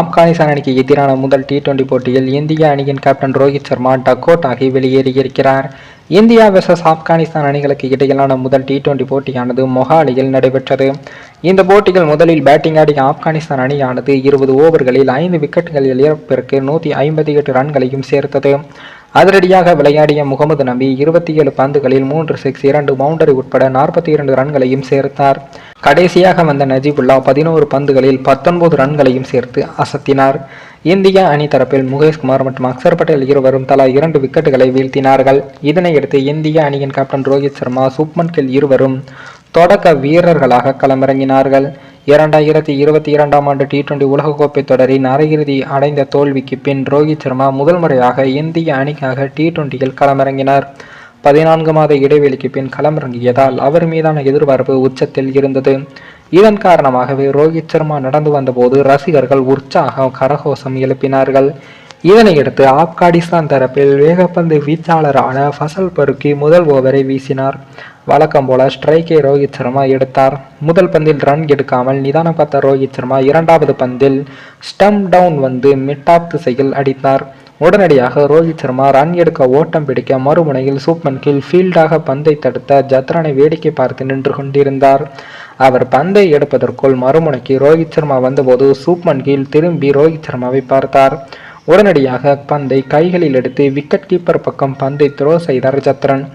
ஆப்கானிஸ்தான் அணிக்கு எதிரான முதல் டி டுவெண்டி போட்டியில் இந்திய அணியின் கேப்டன் ரோஹித் சர்மா டக்கோட்டாகி வெளியேறியிருக்கிறார். இந்தியா வெர்சஸ் ஆப்கானிஸ்தான் அணிகளுக்கு இடையிலான முதல் டி டுவெண்டி போட்டியானது மொஹாலியில் நடைபெற்றது. இந்த போட்டியில் முதலில் பேட்டிங் ஆடிய ஆப்கானிஸ்தான் அணியானது இருபது ஓவர்களில் ஐந்து விக்கெட்டுகள் இழப்பிற்கு நூற்றி ஐம்பத்தி எட்டு ரன்களையும் சேர்த்தது. அதிரடியாக விளையாடிய முகமது நபி இருபத்தி ஏழு பந்துகளில் மூன்று சிக்ஸ் இரண்டு பவுண்டரி உட்பட நாற்பத்தி இரண்டு ரன்களையும் சேர்த்தார். கடைசியாக வந்த நஜிபுல்லா பதினோரு பந்துகளில் பத்தொன்பது ரன்களையும் சேர்த்து அசத்தினார். இந்திய அணி தரப்பில் முகேஷ்குமார் மற்றும் அக்சர் பட்டேல் இருவரும் தலா இரண்டு விக்கெட்டுகளை வீழ்த்தினார்கள். இதனையடுத்து இந்திய அணியின் கேப்டன் ரோஹித் சர்மா சுப்மன் கில் இருவரும் தொடக்க வீரர்களாக களமிறங்கினார்கள். இரண்டாயிரத்தி இருபத்தி இரண்டாம் ஆண்டு டி டுவெண்டி உலகக்கோப்பை தொடரின் அரையிறுதி அடைந்த தோல்விக்கு பின் ரோஹித் சர்மா முதல் முறையாக இந்திய அணிக்காக டி டுவெண்டியில் களமிறங்கினார். பதினான்கு மாத இடைவெளிக்கு பின் களமிறங்கியதால் அவர் மீதான எதிர்பார்ப்பு உச்சத்தில் இருந்தது. இதன் காரணமாகவே ரோஹித் சர்மா நடந்து வந்தபோது ரசிகர்கள் உற்சாக கரகோஷம் எழுப்பினார்கள். இதனையடுத்து ஆப்கானிஸ்தான் தரப்பில் வேகப்பந்து வீச்சாளரான ஃபசல் பருக்கி முதல் ஓவரை வீசினார். வழக்கம் போல ஸ்ட்ரைக்கை ரோஹித் சர்மா எடுத்தார். முதல் பந்தில் ரன் எடுக்காமல் நிதானம் பார்த்த ரோஹித் சர்மா இரண்டாவது பந்தில் ஸ்டம் டவுன் வந்து மிட் திசையில் அடித்தார். உடனடியாக ரோஹித் சர்மா ரன் எடுக்க ஓட்டம் பிடிக்க மறுமுனையில் சூப்மன் கில் ஃபீல்டாக பந்தை தடுத்த ஜத்ரானை வேடிக்கை பார்த்து நின்று கொண்டிருந்தார். அவர் பந்தை எடுப்பதற்குள் மறுமுனைக்கு ரோஹித் சர்மா வந்தபோது சூப்மன் கில் திரும்பி ரோஹித் சர்மாவை பார்த்தார். உடனடியாக பந்தை கைகளில் எடுத்து விக்கெட் கீப்பர் பக்கம் பந்தை த்ரோ செய்தார் ஜத்ரன்.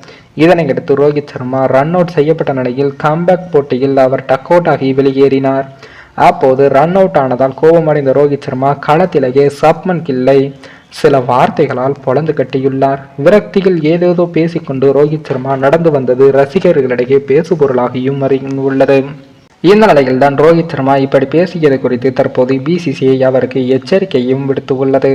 இதனையடுத்து ரோஹித் சர்மா ரன் அவுட் செய்யப்பட்ட நிலையில் கம்பேக் போட்டியில் அவர் டக் அவுட் ஆகி வெளியேறினார். அப்போது ரன் அவுட் ஆனதால் கோபமடைந்த ரோஹித் சர்மா களத்திலேயே சப்மன் கில்லை சில வார்த்தைகளால் பொழந்து கட்டியுள்ளார். விரக்தியில் ஏதேதோ பேசிக்கொண்டு ரோஹித் சர்மா நடந்து வந்தது ரசிகர்களிடையே பேசுபொருளாகியும் உள்ளது இந்த நிலையில் தான் ரோஹித் சர்மா இப்படி பேசியது குறித்து தற்போது பிசிசிஐ அவருக்கு எச்சரிக்கையும் விடுத்து உள்ளது